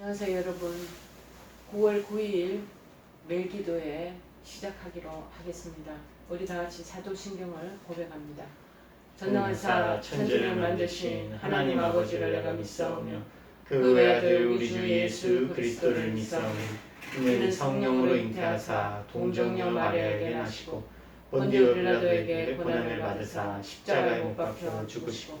안녕하세요 여러분. 9월 9일 매일 기도회 시작하기로 하겠습니다. 우리 다 같이 사도신경을 고백합니다. 전능하사 천지를 만드신 하나님 아버지를 내가 믿사오며 그 외아들 우리 주 예수 그리스도를 믿사오니 이는 성령으로 잉태하사 동정녀 마리아에게 나시고 본디오 빌라도에게 고난을 받으사 십자가에 못 박혀 죽으시고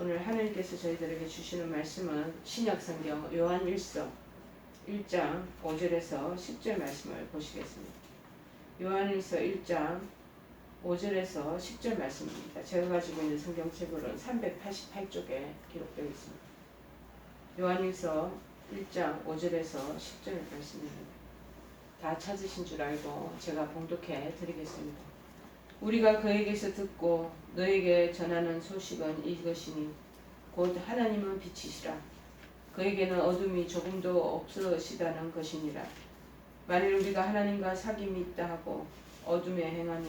오늘 하나님께서 저희들에게 주시는 말씀은 신약성경 요한 1서 1장 5절에서 10절 말씀을 보시겠습니다. 요한 1서 1장 5절에서 10절 말씀입니다. 제가 가지고 있는 성경책으로는 388쪽에 기록되어 있습니다. 요한 1서 1장 5절에서 10절 말씀입니다. 다 찾으신 줄 알고 제가 봉독해 드리겠습니다. 우리가 그에게서 듣고 너에게 전하는 소식은 이것이니 곧 하나님은 빛이시라. 그에게는 어둠이 조금도 없으시다는 것이니라. 만일 우리가 하나님과 사귐이 있다 하고 어둠에 행하며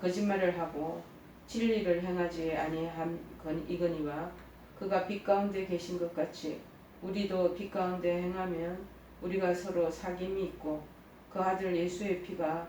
거짓말을 하고 진리를 행하지 아니함 건 이거니와 그가 빛 가운데 계신 것 같이 우리도 빛 가운데 행하면 우리가 서로 사귐이 있고 그 아들 예수의 피가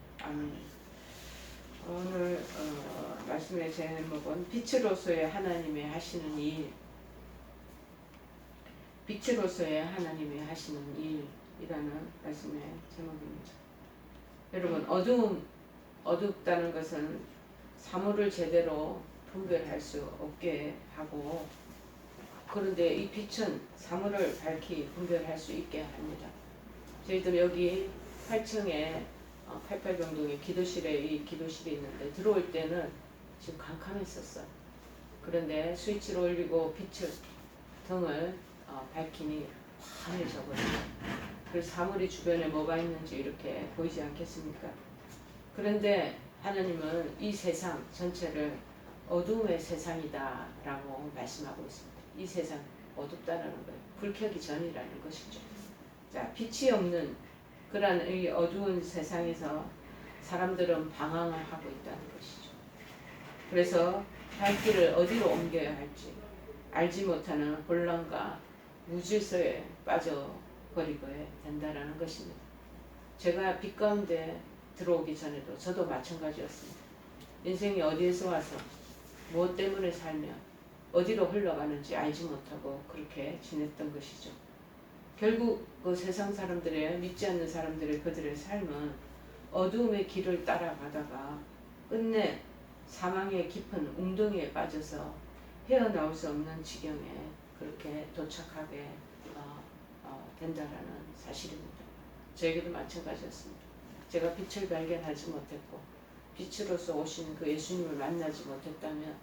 오늘 어, 말씀의 제목은 빛으로서의 하나님의 하시는 일. 빛으로서의 하나님의 하시는 일이라는 말씀의 제목입니다. 여러분 어두움 어둡다는 것은 사물을 제대로 분별할 수 없게 하고 그런데 이 빛은 사물을 밝히 분별할 수 있게 합니다. 저희들 여기 8층에 88병동에 기도실에 이 기도실이 있는데 들어올 때는 지금 캄캄했었어. 그런데 스위치를 올리고 빛을 등을 어, 밝히니 환해져 버려요. 그래서 사물이 주변에 뭐가 있는지 이렇게 보이지 않겠습니까? 그런데 하나님은 이 세상 전체를 어두움의 세상이다라고 말씀하고 있습니다. 이 세상 어둡다라는 거예요. 불 켜기 전이라는 것이죠. 자, 빛이 없는 그러한 이 어두운 세상에서 사람들은 방황을 하고 있다는 것이죠. 그래서 갈 길을 어디로 옮겨야 할지 알지 못하는 혼란과 무질서에 빠져버리게 된다는 것입니다. 제가 빛 가운데 들어오기 전에도 저도 마찬가지였습니다. 인생이 어디에서 와서 무엇 때문에 살며 어디로 흘러가는지 알지 못하고 그렇게 지냈던 것이죠. 결국 그 세상 사람들의 믿지 않는 사람들의 그들의 삶은 어두움의 길을 따라가다가 끝내 사망의 깊은 웅덩이에 빠져서 헤어나올 수 없는 지경에 그렇게 도착하게 어, 어, 된다라는 사실입니다. 저에게도 마찬가지였습니다. 제가 빛을 발견하지 못했고 빛으로서 오신 그 예수님을 만나지 못했다면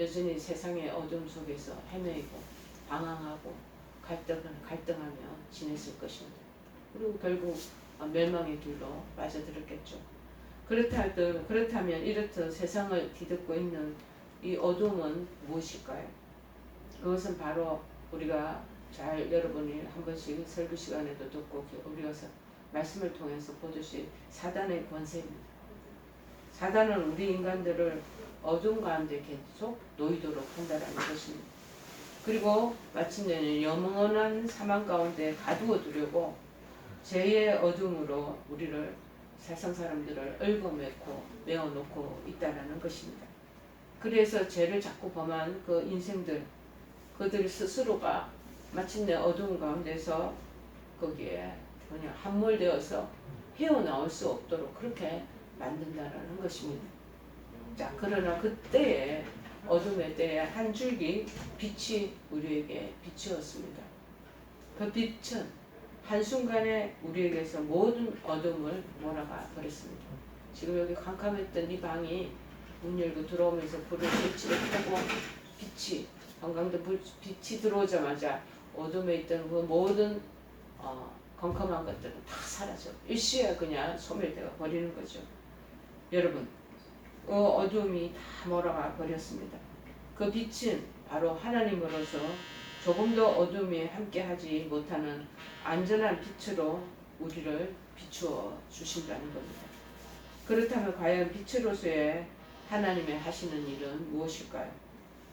여전히 세상의 어둠 속에서 헤매이고 방황하고 갈등을 갈등하며 지냈을 것입니다. 그리고 결국 멸망의 길로 빠져들었겠죠. 그렇다면 그렇다면 이렇듯 세상을 뒤덮고 있는 이 어둠은 무엇일까요? 그것은 바로 우리가 잘 여러분이 한 번씩 설교 시간에도 듣고 우리가 말씀을 통해서 보듯이 사단의 권세입니다. 사단은 우리 인간들을 어둠 가운데 계속 놓이도록 한다라는 것입니다. 그리고 마침내는 영원한 사망 가운데 가두어 두려고 죄의 어둠으로 우리를 세상 사람들을 얽어매고 메어놓고 있다라는 것입니다. 그래서 죄를 자꾸 범한 그 인생들, 그들 스스로가 마침내 어두운 가운데서 거기에 그냥 함몰되어서 헤어나올 수 없도록 그렇게 만든다라는 것입니다. 자, 그러나 그때에 어둠의 때에 한 줄기 빛이 우리에게 비추었습니다. 그 빛은 한순간에 우리에게서 모든 어둠을 몰아가 버렸습니다. 지금 여기 캄캄했던 이 방이 문 열고 들어오면서 불을 설치를 켜고 빛이 불- 빛이 들어오자마자 어둠에 있던 그 모든 어, 컴컴한 것들은 다 사라져 일시에 그냥 소멸되어 버리는 거죠. 여러분, 그 어둠이 다 몰아가 버렸습니다. 그 빛은 바로 하나님으로서 조금 더 어둠이 함께하지 못하는 안전한 빛으로 우리를 비추어 주신다는 겁니다. 그렇다면 과연 빛으로서의 하나님의 하시는 일은 무엇일까요?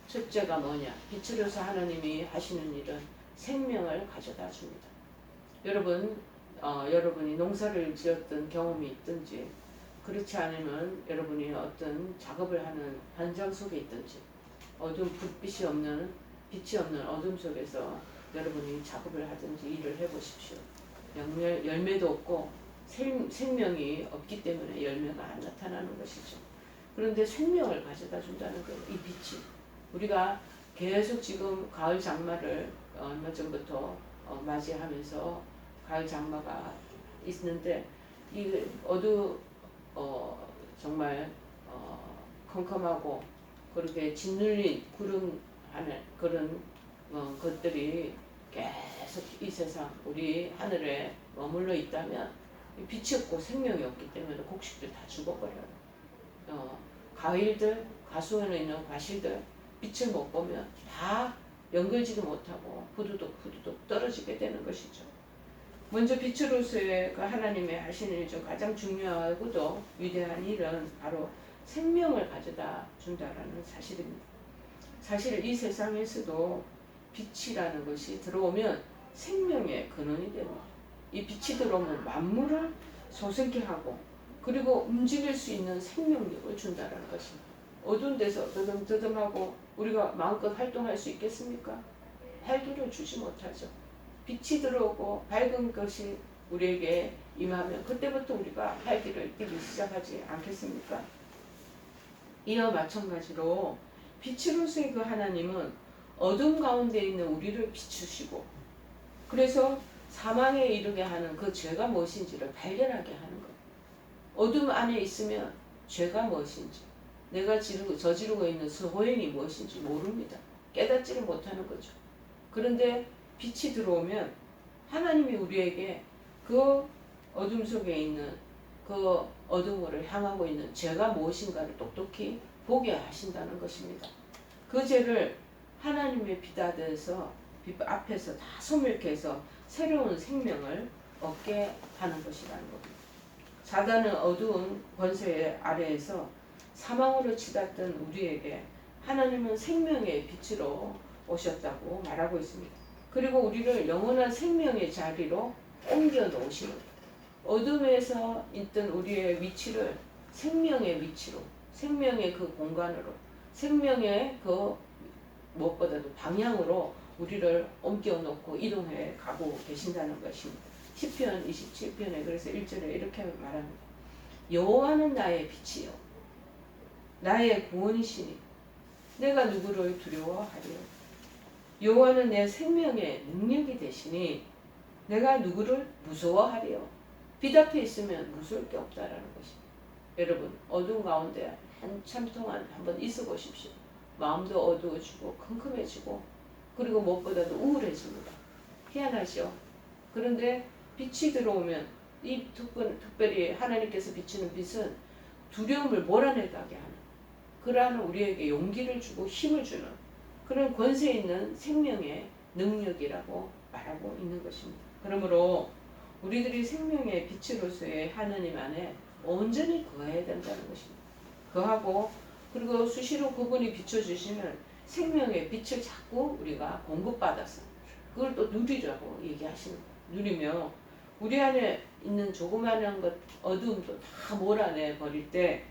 첫째가 뭐냐? 빛으로서 하나님이 하시는 일은 생명을 가져다 줍니다. 여러분, 어, 여러분이 농사를 지었던 경험이 있든지 그렇지 않으면 여러분이 어떤 작업을 하는 현장 속에 있든지 어두운 불빛이 없는 빛이 없는 어둠 속에서 여러분이 작업을 하든지 일을 해보십시오. 열매, 열매도 없고 생, 생명이 없기 때문에 열매가 안 나타나는 것이죠. 그런데 생명을 가져다 준다는 거예요. 이 빛이. 우리가 계속 지금 가을 장마를 얼마 전부터 어, 맞이하면서 가을 장마가 있는데 이 어두 어, 정말 어, 컴컴하고 그렇게 짓눌린 구름 하늘 그런 어, 것들이 계속 이 세상 우리 하늘에 머물러 있다면 이 빛이 없고 생명이 없기 때문에 곡식들 다 죽어버려요. 어, 가일들 가수원에 있는 과실들 빛을 못 보면 다 연결지도 못하고 후두둑 후두둑 떨어지게 되는 것이죠. 먼저 빛으로서의 그 하나님의 하시는 일 중 가장 중요하고도 위대한 일은 바로 생명을 가져다 준다라는 사실입니다. 사실 이 세상에서도 빛이라는 것이 들어오면 생명의 근원이 됩니다. 이 빛이 들어오면 만물을 소생케 하고 그리고 움직일 수 있는 생명력을 준다는 것입니다. 어두운 데서 더듬더듬하고 우리가 마음껏 활동할 수 있겠습니까? 활기를 주지 못하죠. 빛이 들어오고 밝은 것이 우리에게 임하면 그때부터 우리가 활기를 띠기 시작하지 않겠습니까? 이와 마찬가지로 빛으로서의 그 하나님은 어둠 가운데 있는 우리를 비추시고 그래서 사망에 이르게 하는 그 죄가 무엇인지를 발견하게 하는 거예요. 어둠 안에 있으면 죄가 무엇인지 내가 지르고 저지르고 있는 소행이 무엇인지 모릅니다. 깨닫지를 못하는 거죠. 그런데 빛이 들어오면 하나님이 우리에게 그 어둠 속에 있는 그 어둠을 향하고 있는 죄가 무엇인가를 똑똑히 보게 하신다는 것입니다. 그 죄를 하나님의 비다대에서 빛 앞에서 다 소멸케 해서 새로운 생명을 얻게 하는 것이라는 겁니다. 사단은 어두운 권세 아래에서 사망으로 치닫던 우리에게 하나님은 생명의 빛으로 오셨다고 말하고 있습니다. 그리고 우리를 영원한 생명의 자리로 옮겨 놓으시는. 어둠에서 있던 우리의 위치를 생명의 위치로, 생명의 그 공간으로, 생명의 그 무엇보다도 방향으로 우리를 옮겨 놓고 이동해 가고 계신다는 것입니다. 10편 27편에 그래서 1절에 이렇게 말합니다. 여호와는 나의 빛이요 나의 구원이시니 내가 누구를 두려워하리요 여호와는 내 생명의 능력이 되시니 내가 누구를 무서워하리요 빛 앞에 있으면 무서울 게 없다라는 것입니다. 여러분 어두운 가운데 한참 동안 한번 있어 보십시오. 마음도 어두워지고 컴컴해지고 그리고 무엇보다도 우울해집니다. 희한하죠. 그런데 빛이 들어오면 이 특별, 특별히 하나님께서 비치는 빛은 두려움을 몰아내가게 하는 그러한 우리에게 용기를 주고 힘을 주는 그런 권세 있는 생명의 능력이라고 말하고 있는 것입니다. 그러므로 우리들이 생명의 빛으로서의 하나님 안에 온전히 거해야 된다는 것입니다. 거하고 그리고 수시로 그분이 비춰주시는 생명의 빛을 자꾸 우리가 공급받아서 그걸 또 누리라고 얘기하시는 거예요. 누리며 우리 안에 있는 조그마한 것 어두움도 다 몰아내 버릴 때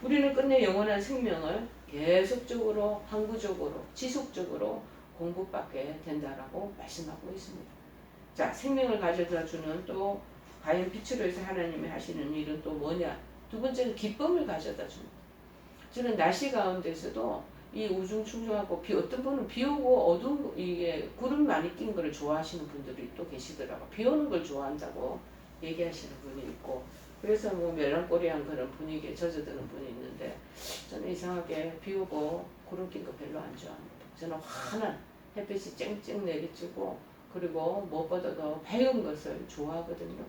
우리는 끝내 영원한 생명을 계속적으로 항구적으로 지속적으로 공급받게 된다라고 말씀하고 있습니다. 자 생명을 가져다 주는 또 과연 빛으로 해서 하나님이 하시는 일은 또 뭐냐? 두 번째는 기쁨을 가져다 줍니다. 저는 날씨 가운데서도 이 우중충중하고 비 어떤 분은 비 오고 어두운 이게 구름 많이 낀 거를 좋아하시는 분들이 또 계시더라고. 비 오는 걸 좋아한다고 얘기하시는 분이 있고 그래서 뭐 멜랑꼬리한 그런 분위기에 젖어드는 분이 있는데 저는 이상하게 비 오고 구름 낀 거 별로 안 좋아합니다. 저는 환한 햇빛이 쨍쨍 내리쬐고 그리고 무엇보다도 밝은 것을 좋아하거든요.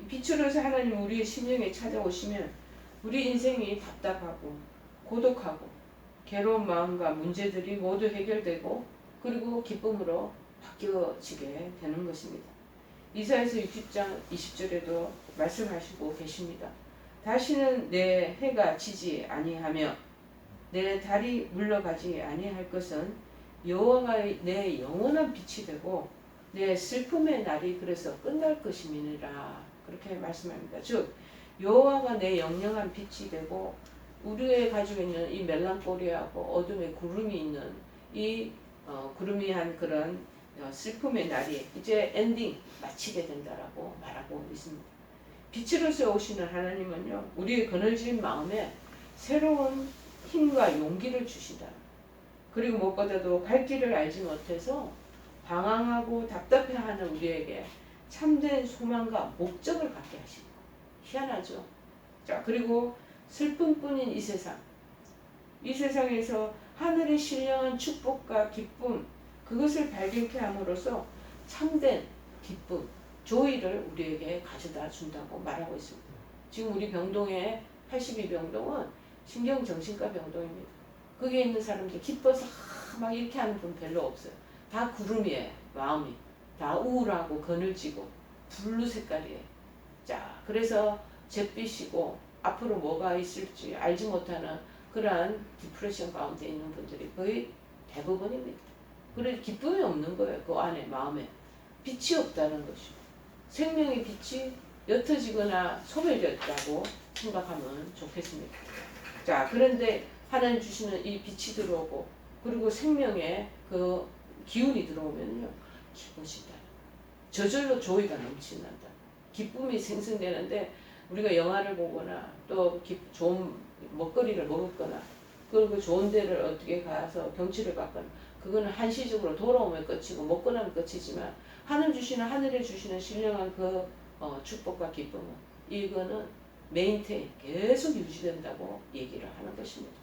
이 빛으로 해서 하나님 우리의 심령에 찾아오시면 우리 인생이 답답하고 고독하고 괴로운 마음과 문제들이 모두 해결되고 그리고 기쁨으로 바뀌어지게 되는 것입니다. 이사에서 60장 20절에도 말씀하시고 계십니다. 다시는 내 해가 지지 아니하며 내 달이 물러가지 아니할 것은 여호와가 내 영원한 빛이 되고 내 슬픔의 날이 그래서 끝날 것임이니라 그렇게 말씀합니다. 즉 여호와가 내 영영한 빛이 되고 우리의 가지고 있는 이 멜랑꼬리하고 어둠의 구름이 있는 이 어, 구름이 한 그런 어, 슬픔의 날이 이제 엔딩 마치게 된다라고 말하고 있습니다. 빛으로서 오시는 하나님은요 우리의 그늘진 마음에 새로운 힘과 용기를 주시다. 그리고 무엇보다도 갈 길을 알지 못해서 방황하고 답답해하는 우리에게 참된 소망과 목적을 갖게 하십니다. 희한하죠. 자 그리고 슬픔뿐인 이 세상, 이 세상에서 하늘의 신령한 축복과 기쁨 그것을 발견케 함으로써 참된 기쁨, 조의를 우리에게 가져다 준다고 말하고 있습니다. 지금 우리 병동의 82병동은 신경정신과 병동입니다. 거기에 있는 사람들 기뻐서 하, 막 이렇게 하는 분 별로 없어요. 다 구름이에요. 마음이. 다 우울하고 그늘지고 블루 색깔이에요. 자, 그래서 잿빛이고 앞으로 뭐가 있을지 알지 못하는 그러한 디프레션 가운데 있는 분들이 거의 대부분입니다. 그래 기쁨이 없는 거예요. 그 안에 마음에 빛이 없다는 것이고 생명의 빛이 옅어지거나 소멸되었다고 생각하면 좋겠습니다. 자 그런데 하나님 주시는 이 빛이 들어오고 그리고 생명의 그 기운이 들어오면요 기쁘시다. 저절로 조의가 넘친다. 기쁨이 생성되는데 우리가 영화를 보거나 또 기- 좋은 먹거리를 먹었거나 그리고 좋은 데를 어떻게 가서 경치를 봤거나 그거는 한시적으로 돌아오면 끝이고 먹고 나면 끝이지만 하늘 주시는 하늘에 주시는 신령한 그 어, 축복과 기쁨은 이거는 메인테인 계속 유지된다고 얘기를 하는 것입니다.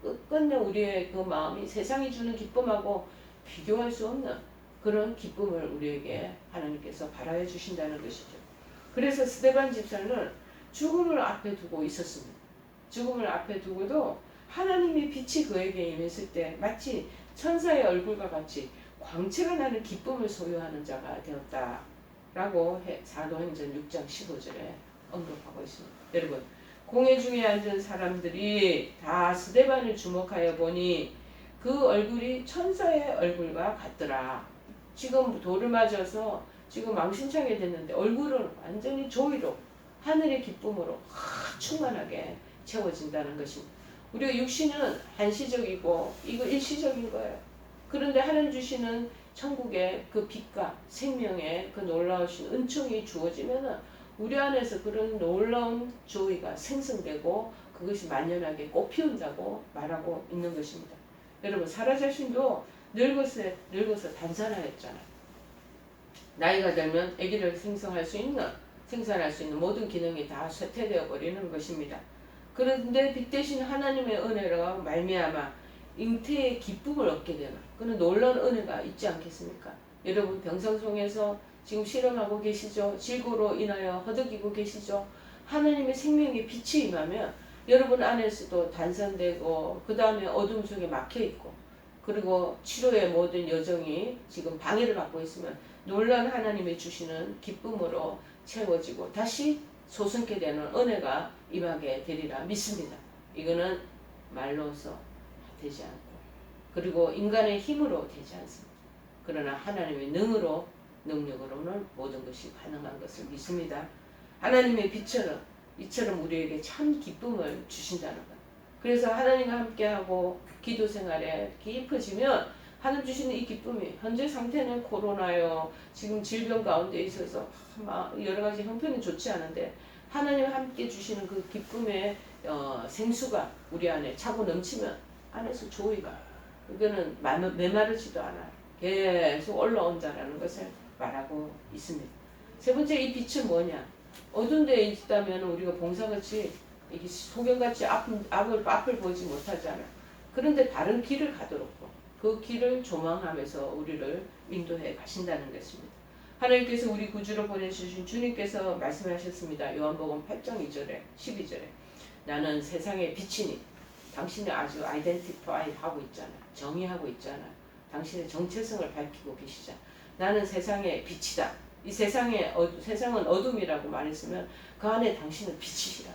끝끝내 우리의 그 마음이 세상이 주는 기쁨하고 비교할 수 없는 그런 기쁨을 우리에게 하나님께서 바라해 주신다는 것이죠. 그래서 스테반 집사는 죽음을 앞에 두고 있었습니다. 죽음을 앞에 두고도 하나님의 빛이 그에게 임했을 때 마치 천사의 얼굴과 같이 광채가 나는 기쁨을 소유하는 자가 되었다 라고 해- 사도행전 6장 15절에 언급하고 있습니다. 여러분 공회 중에 앉은 사람들이 다 스데반을 주목하여 보니 그 얼굴이 천사의 얼굴과 같더라. 지금 돌을 맞아서 지금 망신창이 됐는데 얼굴은 완전히 조이로 하늘의 기쁨으로 확 충만하게 채워진다는 것입니다. 우리가 육신은 한시적이고 이거 일시적인 거예요. 그런데 하나님 주시는 천국의 그 빛과 생명의 그 놀라우신 은총이 주어지면은 우리 안에서 그런 놀라운 조의가 생성되고 그것이 만연하게 꽃피운다고 말하고 있는 것입니다. 여러분 사라 자신도 늙어서 늙어서 단산하였잖아요. 나이가 들면 아기를 생성할 수 있는 생산할 수 있는 모든 기능이 다 쇠퇴되어 버리는 것입니다. 그런데 빛 대신 하나님의 은혜로 말미암아 잉태의 기쁨을 얻게 되는 그런 놀라운 은혜가 있지 않겠습니까? 여러분 병상송에서 지금 실험하고 계시죠? 질고로 인하여 허덕이고 계시죠? 하나님의 생명의 빛이 임하면 여러분 안에서도 단산되고 그 다음에 어둠 속에 막혀 있고 그리고 치료의 모든 여정이 지금 방해를 받고 있으면 놀란 하나님이 주시는 기쁨으로 채워지고 다시 소승케 되는 은혜가 임하게 되리라 믿습니다. 이거는 말로서 되지 않고 그리고 인간의 힘으로 되지 않습니다. 그러나 하나님의 능으로 능력으로는 모든 것이 가능한 것을 믿습니다. 하나님의 빛처럼 이처럼 우리에게 참 기쁨을 주신다는 것. 그래서 하나님과 함께하고 기도 생활에 깊어지면 하나님 주시는 이 기쁨이 현재 상태는 코로나요. 지금 질병 가운데 있어서 막 여러 가지 형편이 좋지 않은데 하나님 함께 주시는 그 기쁨의 어, 생수가 우리 안에 차고 넘치면 안에서 조이가 이거는 마- 메마르지도 않아요. 계속 올라온다라는 것을 말하고 있습니다. 세 번째 이 빛은 뭐냐? 어두운 데에 있다면 우리가 봉사같이 소경같이 앞, 앞을, 앞을 보지 못하잖아. 그런데 다른 길을 가도록 그 길을 조망하면서 우리를 인도해 가신다는 것입니다. 하나님께서 우리 구주로 보내주신 주님께서 말씀하셨습니다. 요한복음 8장 2절에 12절에 나는 세상의 빛이니 당신이 아주 아이덴티파이 하고 있잖아. 정의하고 있잖아. 당신의 정체성을 밝히고 계시자. 나는 세상의 빛이다. 이 세상의 어, 세상은 어둠이라고 말했으면 그 안에 당신은 빛이시라.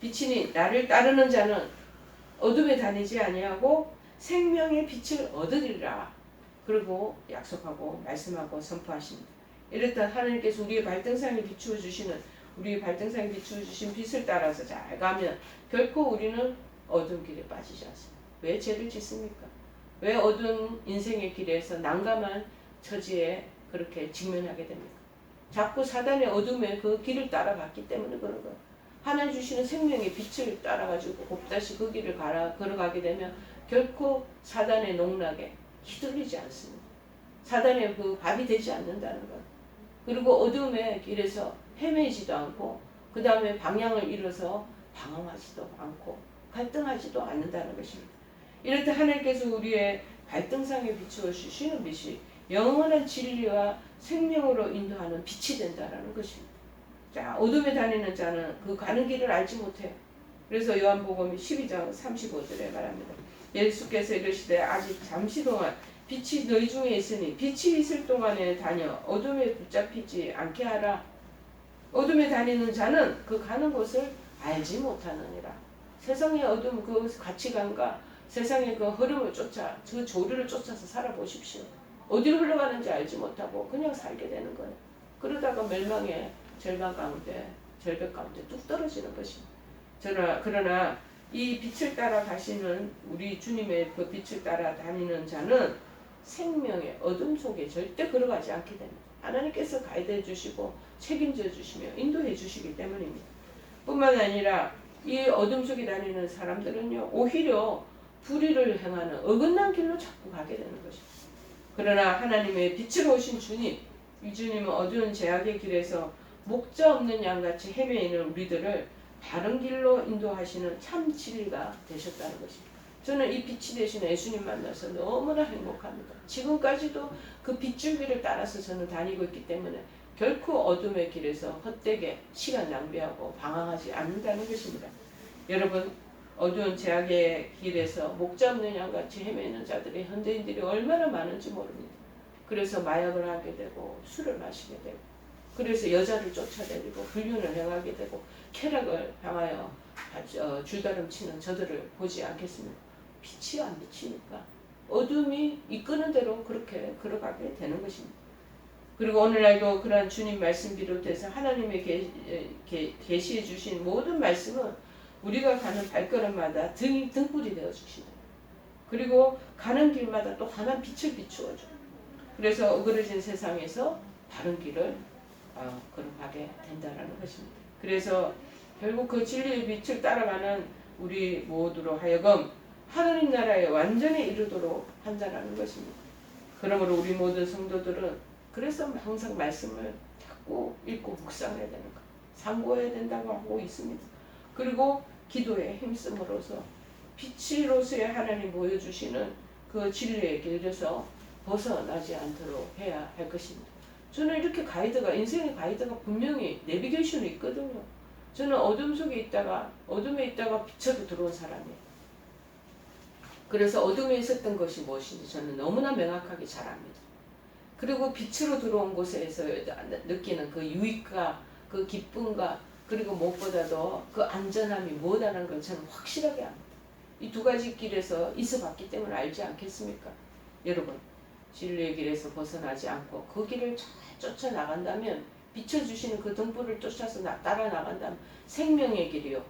빛이니 나를 따르는 자는 어둠에 다니지 아니하고 생명의 빛을 얻으리라. 그리고 약속하고 말씀하고 선포하십니다. 이렇다 하나님께서 우리의 발등상에 비추어 주시는 우리의 발등상에 비추어 주신 빛을 따라서 잘 가면 결코 우리는 어두운 길에 빠지지 않습니다. 왜 죄를 짓습니까? 왜 어두운 인생의 길에서 난감한 처지에 그렇게 직면하게 됩니까? 자꾸 사단의 어둠에 그 길을 따라갔기 때문에 그런 거예요. 하나님 주시는 생명의 빛을 따라가지고 곱다시 그 길을 가라, 걸어가게 되면 결코 사단의 농락에 휘둘리지 않습니다. 사단의 그 밥이 되지 않는다는 것. 그리고 어둠의 길에서 헤매지도 않고 그 다음에 방향을 잃어서 방황하지도 않고 갈등하지도 않는다는 것입니다. 이럴 때 하나님께서 우리의 발등상에 비추어 주시는 빛이 영원한 진리와 생명으로 인도하는 빛이 된다는 것입니다. 자, 어둠에 다니는 자는 그 가는 길을 알지 못해요. 그래서 요한복음 12장 35절에 말합니다. 예수께서 이르시되 아직 잠시 동안 빛이 너희 중에 있으니 빛이 있을 동안에 다녀 어둠에 붙잡히지 않게 하라. 어둠에 다니는 자는 그 가는 곳을 알지 못하느니라. 세상의 어둠 그 가치관과 세상의 그 흐름을 쫓아 그 조류를 쫓아서 살아보십시오. 어디로 흘러가는지 알지 못하고 그냥 살게 되는 거예요. 그러다가 멸망의 절망 가운데 절벽 가운데 뚝 떨어지는 것입니다. 그러나, 그러나 이 빛을 따라 가시는 우리 주님의 그 빛을 따라 다니는 자는 생명의 어둠 속에 절대 걸어가지 않게 됩니다. 하나님께서 가이드해 주시고 책임져 주시며 인도해 주시기 때문입니다. 뿐만 아니라 이 어둠 속에 다니는 사람들은요 오히려 불의를 행하는 어긋난 길로 자꾸 가게 되는 것입니다. 그러나 하나님의 빛으로 오신 주님, 이 주님은 어두운 제약의 길에서 목자 없는 양같이 헤매이는 우리들을 바른 길로 인도하시는 참 진리가 되셨다는 것입니다. 저는 이 빛이 되신 예수님 만나서 너무나 행복합니다. 지금까지도 그 빗줄기를 따라서 저는 다니고 있기 때문에 결코 어둠의 길에서 헛되게 시간 낭비하고 방황하지 않는다는 것입니다. 여러분 어두운 제약의 길에서 목자 없는 양같이 헤매는 자들의 현대인들이 얼마나 많은지 모릅니다. 그래서 마약을 하게 되고 술을 마시게 되고 그래서 여자를 쫓아다니고 불륜을 행하게 되고 쾌락을 향하여 어, 줄다름 치는 저들을 보지 않겠습니다. 빛이 안 비치니까 어둠이 이끄는 대로 그렇게 걸어가게 되는 것입니다. 그리고 오늘날도 그러한 주님 말씀 비롯해서 하나님의 계시해 주신 모든 말씀은 우리가 가는 발걸음마다 등, 등불이 되어 주시다. 그리고 가는 길마다 또 환한 빛을 비추어 줘. 그래서 어그러진 세상에서 바른 길을 어, 걸어가게 된다라는 것입니다. 그래서 결국 그 진리의 빛을 따라가는 우리 모두로 하여금 하나님 나라에 완전히 이르도록 한다라는 것입니다. 그러므로 우리 모든 성도들은 그래서 항상 말씀을 자꾸 읽고 묵상해야 되는 것, 상고해야 된다고 하고 있습니다. 그리고 기도에 힘쓰므로써 빛으로서의 하나님 보여주시는 그 진리의 길에서 벗어나지 않도록 해야 할 것입니다. 저는 이렇게 가이드가 인생의 가이드가 분명히 내비게이션이 있거든요. 저는 어둠 속에 있다가 어둠에 있다가 빛으로 들어온 사람이에요. 그래서 어둠에 있었던 것이 무엇인지 저는 너무나 명확하게 잘 압니다. 그리고 빛으로 들어온 곳에서 느끼는 그 유익과 그 기쁨과 그리고 무엇보다도 그 안전함이 뭐다라는 걸 저는 확실하게 압니다. 이 두 가지 길에서 있어 봤기 때문에 알지 않겠습니까? 여러분 진리의 길에서 벗어나지 않고 그 길을 잘 쫓아 나간다면 비춰주시는 그 등불을 쫓아서 나, 따라 나간다면 생명의 길이요.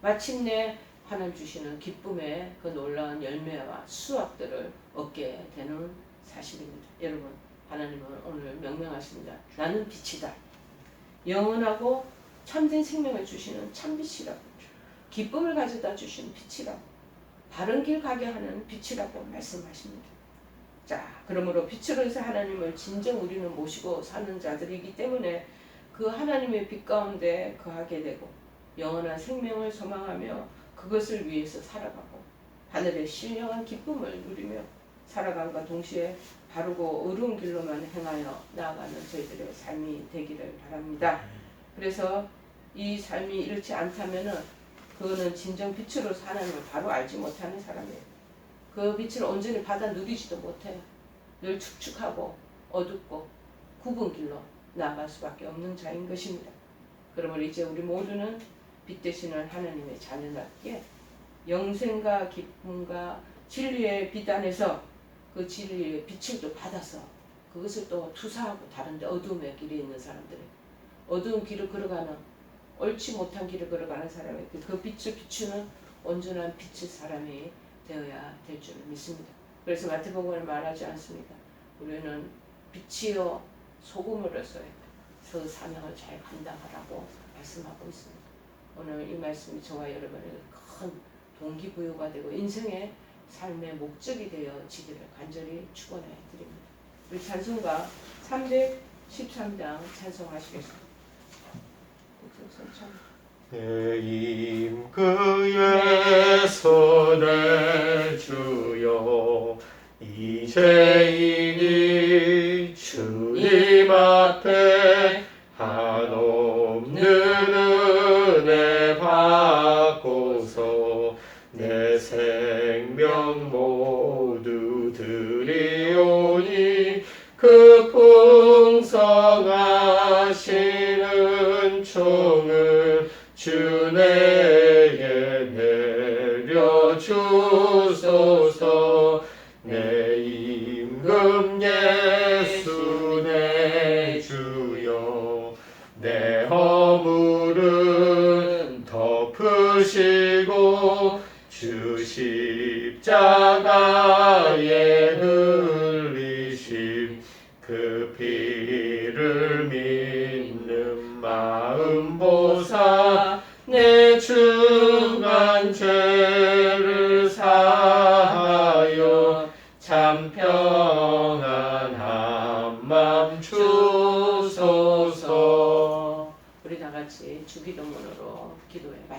마침내 하나님 주시는 기쁨의 그 놀라운 열매와 수확들을 얻게 되는 사실입니다. 여러분 하나님은 오늘 명명하십니다. 나는 빛이다. 영원하고 참된 생명을 주시는 참빛이라고 기쁨을 가져다 주시는 빛이라고 바른 길 가게 하는 빛이라고 말씀하십니다. 자, 그러므로 빛으로서 하나님을 진정 우리는 모시고 사는 자들이기 때문에 그 하나님의 빛 가운데 거하게 되고 영원한 생명을 소망하며 그것을 위해서 살아가고 하늘의 신령한 기쁨을 누리며 살아감과 동시에 바르고 의로운 길로만 행하여 나아가는 저희들의 삶이 되기를 바랍니다. 그래서 이 삶이 이렇지 않다면은 그거는 진정 빛으로서 하나님을 바로 알지 못하는 사람이에요. 그 빛을 온전히 받아 누리지도 못해요. 늘 축축하고 어둡고 굽은 길로 나아갈 수밖에 없는 자인 것입니다. 그러므로 이제 우리 모두는 빛 되시는 하나님의 자녀답게 영생과 기쁨과 진리의 빛 안에서 그 진리의 빛을 또 받아서 그것을 또 투사하고 다른데 어두움의 길에 있는 사람들이 어두운 길을 걸어가는 옳지 못한 길을 걸어가는 사람에게 그 빛을 비추는 온전한 빛의 사람이 되어야 될 줄 믿습니다. 그래서 마태복음을 말하지 않습니다. 우리는 빛이요 소금으로서의 그 사명을 잘 감당하라고 말씀하고 있습니다. 오늘 이 말씀이 저와 여러분에게 큰 동기부여가 되고 인생의 삶의 목적이 되어지기를 간절히 축원해 드립니다. 우리 찬송가 313장 찬송하시겠습니다. 찬송. 내임 그의 손을 주여. 이제이니 주님 앞에 한없는 은혜 받고서 내 생명 모두 드리오니